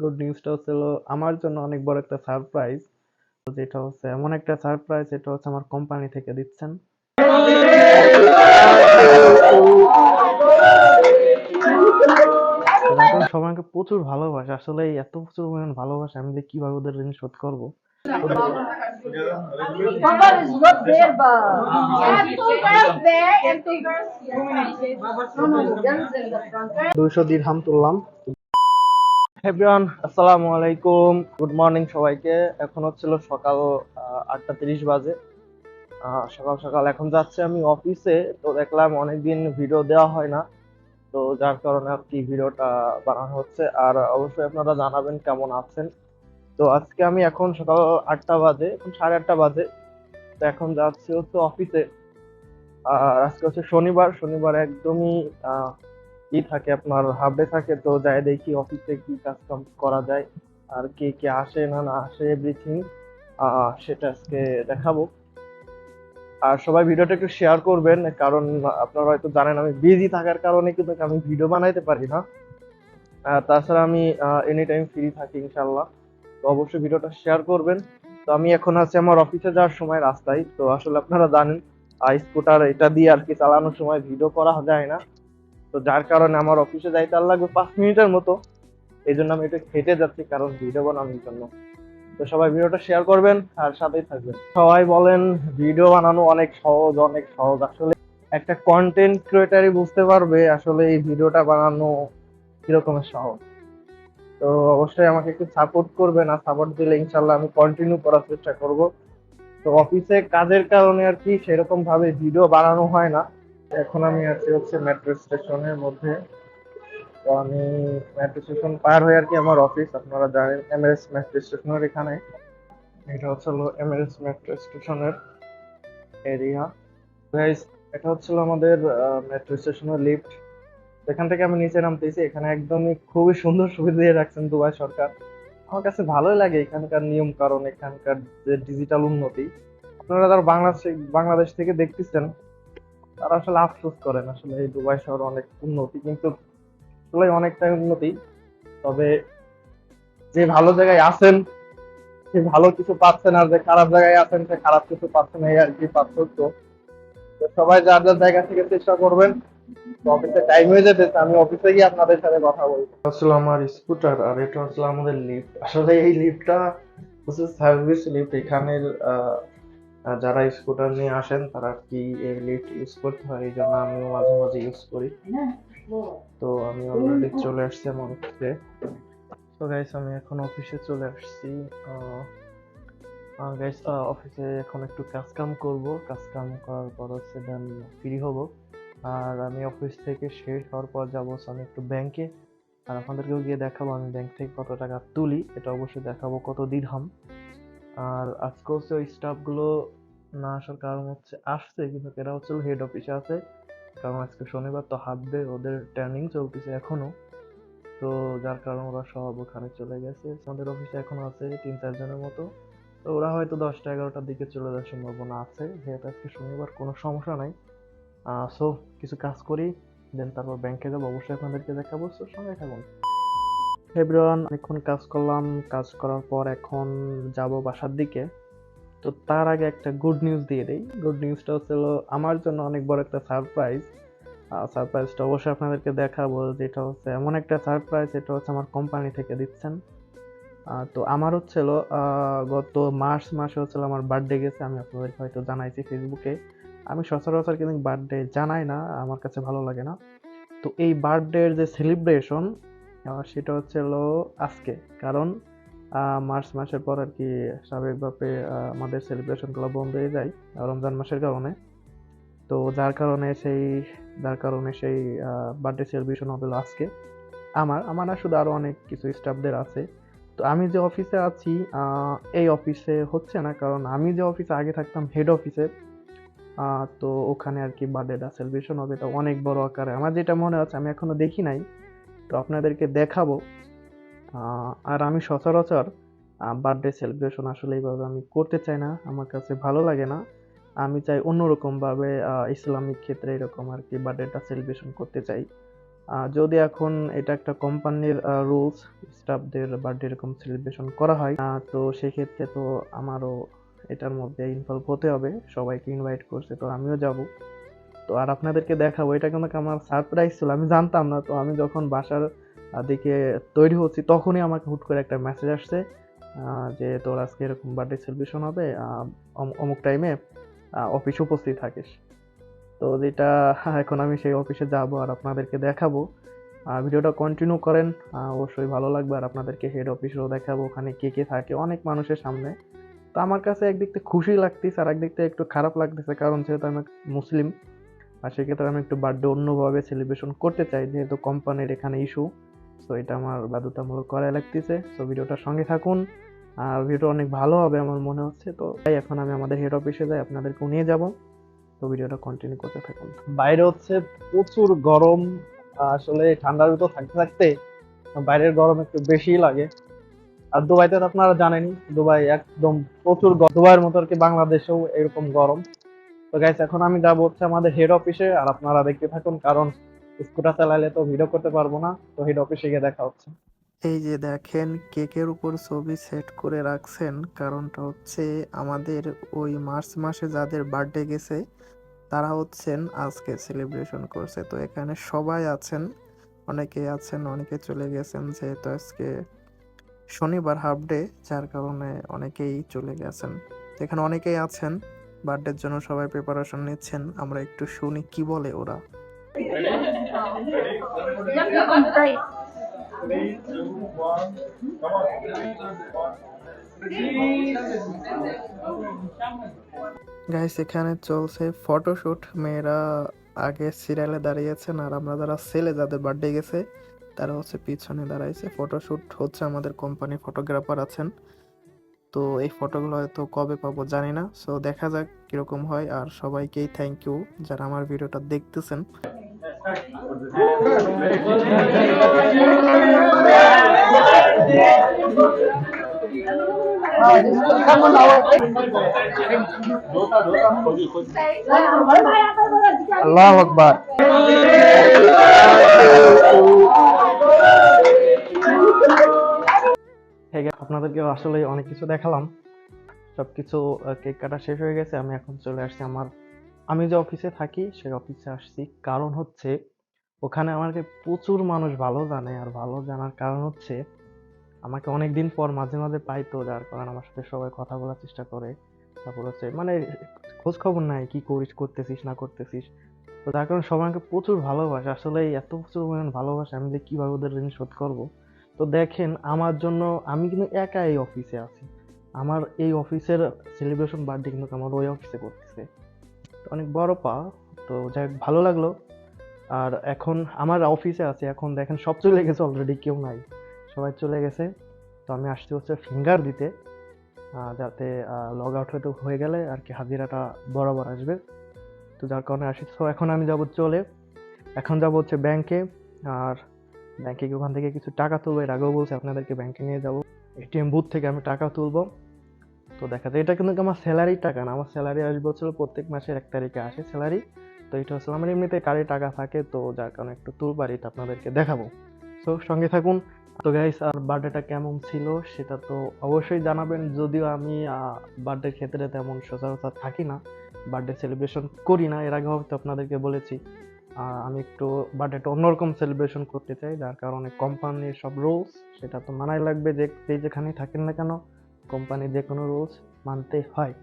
Good নিউজটা হচ্ছে হলো, আমার জন্য অনেক বড় একটা সারপ্রাইজ যেটা হচ্ছে এমন একটা সারপ্রাইজ এটা হচ্ছে আমার কোম্পানি থেকে দিচ্ছেন এখন সবাই আমাকে প্রচুর ভালোবাসে, আসলে এত প্রচুর পরিমাণ ভালোবাসে, আমি যে কীভাবে ওদের ঋণ শোধ করব. দুইশো দিরহাম তুললাম এভরিওয়ান, আসসালামু আলাইকুম। গুড মর্নিং সবাইকে। এখন হচ্ছিল সকাল আটটা তিরিশ বাজে। সকাল সকাল। এখন যাচ্ছে আমি অফিসে। তো দেখলাম অনেকদিন ভিডিও দেওয়া হয় না। তো যার কারণে আর কি ভিডিওটা বানানো হচ্ছে। আর অবশ্যই আপনারা জানাবেন কেমন আছেন। তো আজকে আমি এখন সকাল আটটা বাজে, এখন সাড়ে আটটা বাজে। তো এখন যাচ্ছি হচ্ছে অফিসে। আর আজকে হচ্ছে শনিবার। শনিবার একদমই ই থাকে, আপনার ডে থাকে, তো যাই দেখি অফিসে কি কাজ করা যায়, আর কে কে আসে না না আসে এভরিথিং সেটা আজকে দেখাবো। আর সবাই ভিডিওটা একটু শেয়ার করবেন, কারণ আপনারা হয়তো জানেন আমি বিজি থাকার কারণে কিন্তু আমি ভিডিও বানাইতে পারি না। তাছাড়া আমি এনি টাইম ফ্রি থাকি ইনশাল্লাহ তো অবশ্যই ভিডিওটা শেয়ার করবেন। তো আমি এখন আছি আমার অফিসে যাওয়ার সময় রাস্তায়, তো আসলে আপনারা জানেন স্কুটার এটা দিয়ে আর কি চালানোর সময় ভিডিও করা যায় না। তো যার কারণে আমার অফিসে যাইতে আর লাগবে পাঁচ মিনিটের মতো। এই জন্য আমি একটু হেঁটে যাচ্ছি কারণ ভিডিও বানানোর জন্য। তো সবাই ভিডিওটা শেয়ার করবেন আর সাথেই থাকবেন। সবাই বলেন ভিডিও বানানো অনেক সহজ অনেক সহজ। আসলে একটা কন্টেন্ট ক্রিয়েটারই বুঝতে পারবে আসলে এই ভিডিওটা বানানো কিরকমের সহজ। তো অবশ্যই আমাকে একটু সাপোর্ট করবেন আর সাপোর্ট দিলে ইনশাল্লাহ আমি কন্টিনিউ করার চেষ্টা করব। তো অফিসে কাজের কারণে আর কি সেরকম ভাবে ভিডিও বানানো হয় না। এখন আমি আছি হচ্ছে মেট্রো স্টেশনের মধ্যে। তো আমি মেট্রো স্টেশন পার হয়ে আর কি আমার অফিস আপনারা জানেন এমএস মেট্রো স্টেশনের এখানে। এটা হচ্ছে হলো এমএস মেট্রো স্টেশনের এরিয়া এটা হচ্ছিল আমাদের মেট্রো স্টেশনের লিফট এখান থেকে আমি নিচে নামতেছি, এখানে একদমই খুবই সুন্দর সুবিধা দিয়ে রাখছেন দুবাই সরকার। আমার কাছে ভালোই লাগে এখানকার নিয়ম কারণ এখানকার যে ডিজিটাল উন্নতি। আপনারা যারা বাংলাদেশ বাংলাদেশ থেকে দেখতেছেন তারা আসলে আফসোস করেন, আসলে এই দুবাই শহর অনেক উন্নতি, কিন্তু আসলে অনেকটাই উন্নতি। তবে যে ভালো জায়গায় আছেন, সে ভালো কিছু পাচ্ছেন আর যে খারাপ জায়গায় আছেন, সে খারাপ কিছু পাচ্ছেন এই আর কি পার্থক্য। তো সবাই যার যার জায়গা থেকে চেষ্টা করবেন অফিসে টাইম হয়ে যেতে আমি অফিসে গিয়ে আপনাদের সাথে কথা বলব। আসলে আমার স্কুটার আর এটা হচ্ছে আমাদের লিফট আসলে এই লিফটটা হচ্ছে সার্ভিস লিফট এখানের যারা স্কুটার নিয়ে আসেন তারা কি এই লিফট ইউজ করতে হয়? এই জন্য আমিও মাঝে মাঝে ইউজ করি। তো আমি অলরেডি চলে আসছি আমার অফিসে তো গাইস আমি এখন অফিসে চলে আসছি। গাইস অফিসে এখন একটু কাজ কাম করব। কাজ কাম করার পর হচ্ছে দেন ফ্রি হব। আর আমি অফিস থেকে শেষ হওয়ার পর যাব আমি একটু ব্যাংকে আর আপনাদেরকেও গিয়ে দেখাবো আমি ব্যাংক থেকে কত টাকা তুলি। এটা অবশ্যই দেখাবো কত দিন দিরহাম আর আজকে হচ্ছে ওই স্টাফগুলো না আসার কারণ হচ্ছে আসছে, কিন্তু এরা হচ্ছে হেড অফিসে আছে। কারণ আজকে শনিবার তো হাফ ডে ওদের ট্রেনিং চলতেছে এখনও। তো যার কারণে ওরা সব ওখানে চলে গেছে। আমাদের অফিসে এখনও আছে তিন চারজনের মতো। তো ওরা হয়তো দশটা এগারোটার দিকে চলে যাওয়ার সম্ভাবনা আছে। যেহেতু আজকে শনিবার কোনো সমস্যা নাই। সো কিছু কাজ করি দেন তারপর ব্যাংকে যাব। অবশ্যই আপনাদেরকে দেখাবো। সো সঙ্গে থাকুন। এভরিওয়ান অনেকক্ষণ কাজ করলাম, কাজ করার পর এখন যাব বাসার দিকে। তো তার আগে একটা গুড নিউজ দিয়ে দেই। গুড নিউজটা হচ্ছে আমার জন্য অনেক বড় একটা সারপ্রাইজ সারপ্রাইজটা অবশ্যই আপনাদেরকে দেখাবো যেটা হচ্ছে এমন একটা সারপ্রাইজ এটা হচ্ছে আমার কোম্পানি থেকে দিচ্ছেন। তো আমার হচ্ছিল গত মার্চ মাসে হচ্ছিল আমার বার্থডে গেছে, আমি আপনাদেরকে হয়তো জানাইছি ফেসবুকে আমি সচরাচর কিন্তু বার্থডে জানাই না, আমার কাছে ভালো লাগে না। তো এই বার্থডের যে সেলিব্রেশন সেটা হচ্ছে হলো আজকে। কারণ মার্চ মাসের পর আর কি স্বাভাবিকভাবে আমাদের সেলিব্রেশনগুলো বন্ধ হয়ে যায়, রমজান মাসের কারণে। তো যার কারণে সেই, যার কারণে সেই বার্থডে সেলিব্রেশন হবে আজকে। আমার আমার না শুধু আরও অনেক কিছু স্টাফদের আছে। তো আমি যে অফিসে আছি এই অফিসে হচ্ছে না, কারণ আমি যে অফিসে আগে থাকতাম হেড অফিসে তো ওখানে আর কি বার্থডেটা সেলিব্রেশন হবে তো অনেক বড় আকারে। আমার যেটা মনে হচ্ছে আমি এখনও দেখি নাই। তো আপনাদেরকে দেখাবো। আর আমি সচরাচর বার্থডে সেলিব্রেশন আসলে এইভাবে আমি করতে চাই না। আমার কাছে ভালো লাগে না। আমি চাই অন্যরকম ভাবে ইসলামিক ক্ষেত্রে এরকম আর কি বার্থডেটা সেলিব্রেশন করতে চাই। যদি এখন এটা একটা কোম্পানির রুলস স্টাফদের বার্থডে এরকম সেলিব্রেশন করা হয় তো সেক্ষেত্রে তো আমারও এটার মধ্যে ইনভলভ হতে হবে। সবাইকে ইনভাইট করছে তো আমিও যাব। তো আর আপনাদেরকে দেখাবো, এটা কিন্তু আমার সারপ্রাইজ ছিল। আমি জানতাম না, তো আমি যখন বাসার দিকে তৈরি হচ্ছি, তখনই আমাকে হুট করে একটা মেসেজ আসছে যে তোর আজকে এরকম বার্থডে সেলিব্রেশন হবে অমুক টাইমে অফিসে উপস্থিত থাকিস। তো যেটা এখন আমি সেই অফিসে যাব আর আপনাদেরকে দেখাবো। ভিডিওটা কন্টিনিউ করেন অবশ্যই ভালো লাগবে। আর আপনাদেরকে হেড অফিসেও দেখাবো, ওখানে কে কে থাকে, অনেক মানুষের সামনে। তো আমার কাছে একদিক থেকে খুশি লাগতেছে, আর একদিক থেকে একটু খারাপ লাগতেছে, কারণ যেহেতু আমি মুসলিম আর সেক্ষেত্রে আমি একটু বার্থডে অন্যভাবে সেলিব্রেশন করতে চাই, যেহেতু কোম্পানির এখানে ইস্যু তো এটা আমার বাধ্যতামূলক করা লাগতেছে। তো ভিডিওটার সঙ্গে থাকুন। আর ভিডিওটা অনেক ভালো হবে আমার মনে হচ্ছে। তো, তাই এখন আমি আমাদের হেড অফিসে যাই, আপনাদেরকেও নিয়ে যাব। তো, ভিডিওটা কন্টিনিউ করতে থাকুন। বাইরে হচ্ছে প্রচুর গরম, আসলে ঠান্ডার ভিতর থাকতে থাকতে বাইরের গরম একটু বেশিই লাগে। আর দুবাইতে তো আপনারা জানেনই, দুবাই একদম প্রচুর দুবাইয়ের মতো আর কি বাংলাদেশেও এরকম গরম। তো গাইস এখন আমি যাব হচ্ছে আমাদের হেড অফিসে আর আপনারা দেখতে থাকুন, কারণ স্কুটার চালাইলে তো ভিডিও করতে পারব না, তো হেড অফিসে গিয়ে দেখা হচ্ছে। এই যে দেখেন, কেকের উপর ছবি সেট করে রাখছেন, কারণটা হচ্ছে আমাদের ওই মার্চ মাসে যাদের বার্থডে গেছে, তারা হচ্ছেন আজকে সেলিব্রেশন করছে। তো এখানে সবাই আছেন অনেকে আছেন, অনেকে চলে গেছেন, যেহেতু আজকে শনিবার হাফ ডে যার কারণে অনেকেই চলে গেছেন। এখানে অনেকেই আছেন বার্থডের জন্য সবাই প্রিপারেশন নিচ্ছেন, আমরা একটু শুনি কি বলে ওরা। গাইস এখানে চলছে ফটোশুট মেয়েরা আগে সিরিয়ালে দাঁড়িয়েছেন আর আমরা যারা ছেলে যাদের বার্থডে গেছে, তারা হচ্ছে পিছনে দাঁড়াইছে। ফটোশুট হচ্ছে আমাদের কোম্পানি ফটোগ্রাফার আছেন। তো এই ফটোগুলো হয়তো কবে পাবো জানি না। সো দেখা যাক কীরকম হয়। আর সবাইকেই থ্যাংক ইউ যারা আমার ভিডিওটা দেখতেছেন। আল্লাহ আকবার। আপনাদেরকে আসলে অনেক কিছু দেখালাম। সবকিছু কেক কাটা শেষ হয়ে গেছে। আমি এখন চলে আসছি আমার, আমি যে অফিসে থাকি সেই অফিসে আসছি। কারণ হচ্ছে, ওখানে আমাকে প্রচুর মানুষ ভালো জানে। আর ভালো জানার কারণ হচ্ছে, আমাকে অনেক দিন পর মাঝে মাঝে পাই তো যার কারণ আমার সাথে সবাই কথা বলার চেষ্টা করে। তারপর হচ্ছে মানে খোঁজ খবর নাই, কি করিস, করতেছিস, না করতেছিস। তো যার কারণে সবাই আমাকে প্রচুর ভালোবাসে। আসলে এত প্রচুর পরিমাণ ভালোবাসে, আমি যে কীভাবে ওদের ঋণ শোধ করব? তো দেখেন, আমার জন্য আমি কিন্তু একা এই অফিসে আছি। আমার এই অফিসের সেলিব্রেশন বার্থডে কিন্তু আমার ওই অফিসে করতেছে। অনেক বড় পা, তো যাই হোক, ভালো লাগল। আর এখন আমার অফিসে আছে, এখন দেখেন সব চলে গেছে অলরেডি কেউ নাই। সবাই চলে গেছে। তো আমি আসছি হচ্ছে ফিঙ্গার দিতে যাতে লগ আউট হয়তো হয়ে গেলে আর কি হাজিরাটা বরাবর আসবে। তো যার কারণে আসি। তো এখন আমি যাব চলে। এখন যাব হচ্ছে ব্যাংকে আর ব্যাংকে ওখান থেকে কিছু টাকা তুলবো। এর আগেও বলছি আপনাদেরকে ব্যাংকে নিয়ে যাব। এটিএম বুথ থেকে আমি টাকা তুলবো। তো দেখা যায়, এটা কিন্তু আমার স্যালারির টাকা না। আমার স্যালারি আসবে হচ্ছিল প্রত্যেক মাসের এক তারিখে আসে স্যালারি। তো এটা হচ্ছে আমার এমনিতে কারে টাকা থাকে। তো যার কারণে একটু তুলবার এটা আপনাদেরকে দেখাবো। তো সঙ্গে থাকুন। তো গাইস আর বার্থডেটা কেমন ছিল সেটা তো অবশ্যই জানাবেন। যদিও আমি বার্থডের ক্ষেত্রে তেমন সচরাচর থাকি না। বার্থডে সেলিব্রেশন করি না। এর আগে হয়তো আপনাদেরকে বলেছি। আমি একটু বার্থডেটা অন্যরকম সেলিব্রেশন করতে চাই, যার কারণে কোম্পানির সব রুলস সেটা তো মানাই লাগবে যে যে যেখানেই থাকেন না কেন কোম্পানির যে কোনো রুলস মানতে হয়।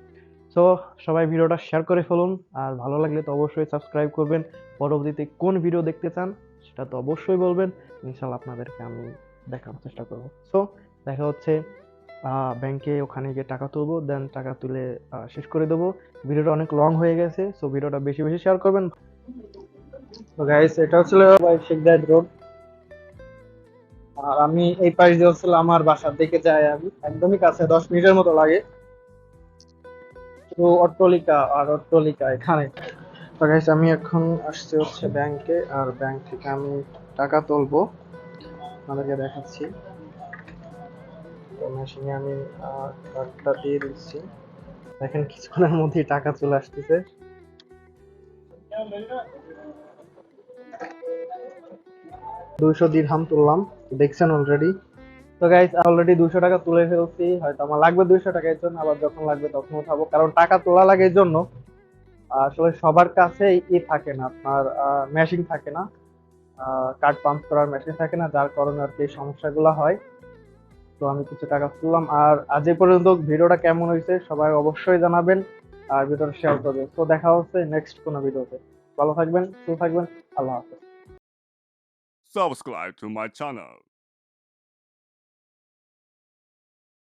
সো সবাই ভিডিওটা শেয়ার করে ফেলুন, আর ভালো লাগলে তো অবশ্যই সাবস্ক্রাইব করবেন। পরবর্তীতে কোন ভিডিও দেখতে চান, সেটা তো অবশ্যই বলবেন। ইনশাল্লাহ আপনাদেরকে আমি দেখানোর চেষ্টা করব। সো দেখা হচ্ছে ব্যাংকে ওখানে গিয়ে টাকা তুলবো দেন টাকা তুলে শেষ করে দেবো। ভিডিওটা অনেক লং হয়ে গেছে সো ভিডিওটা বেশি বেশি শেয়ার করবেন। তো গাইস এটা হচ্ছিল শেখ জায়েদ রোড আর আমি এই পাশ দিয়ে হচ্ছিল আমার বাসার দিকে যাই আমি। একদমই কাছে, দশ মিনিটের মতো লাগে। তো অট্টলিকা আর অট্টলিকা এখানে। তো গাইস আমি এখন আসছি হচ্ছে ব্যাংকে আর ব্যাংক থেকে আমি টাকা তুলবো। আপনাদেরকে দেখাচ্ছি। মেশিনে আমি কার্ডটা দিয়ে দিচ্ছি। দেখেন কিছুক্ষণের মধ্যেই টাকা চলে আসতেছে। দুইশো দিরহাম তুললাম দেখছেন অলরেডি তো গাইস অলরেডি দুশো টাকা তুলে ফেলছি, হয়তো আমার লাগবে দুইশো টাকা, এর জন্য আবার যখন লাগবে তখন উঠাবো। কারণ টাকা তোলা লাগে এর জন্য, আসলে সবার কাছে ই থাকে না, আপনার মেশিন থাকে না। কার্ড পাম্প করার মেশিন থাকে না, যার কারণে আর কি সমস্যাগুলো হয়। তো আমি কিছু টাকা তুললাম, আর আজ পর্যন্ত ভিডিওটা কেমন হয়েছে সবাই অবশ্যই জানাবেন, আর ভিডিওটা শেয়ার করবেন। তো দেখা হচ্ছে নেক্সট কোনো ভিডিওতে। ভালো থাকবেন সুস্থ থাকবেন আল্লাহ হাফেজ subscribe to my channel.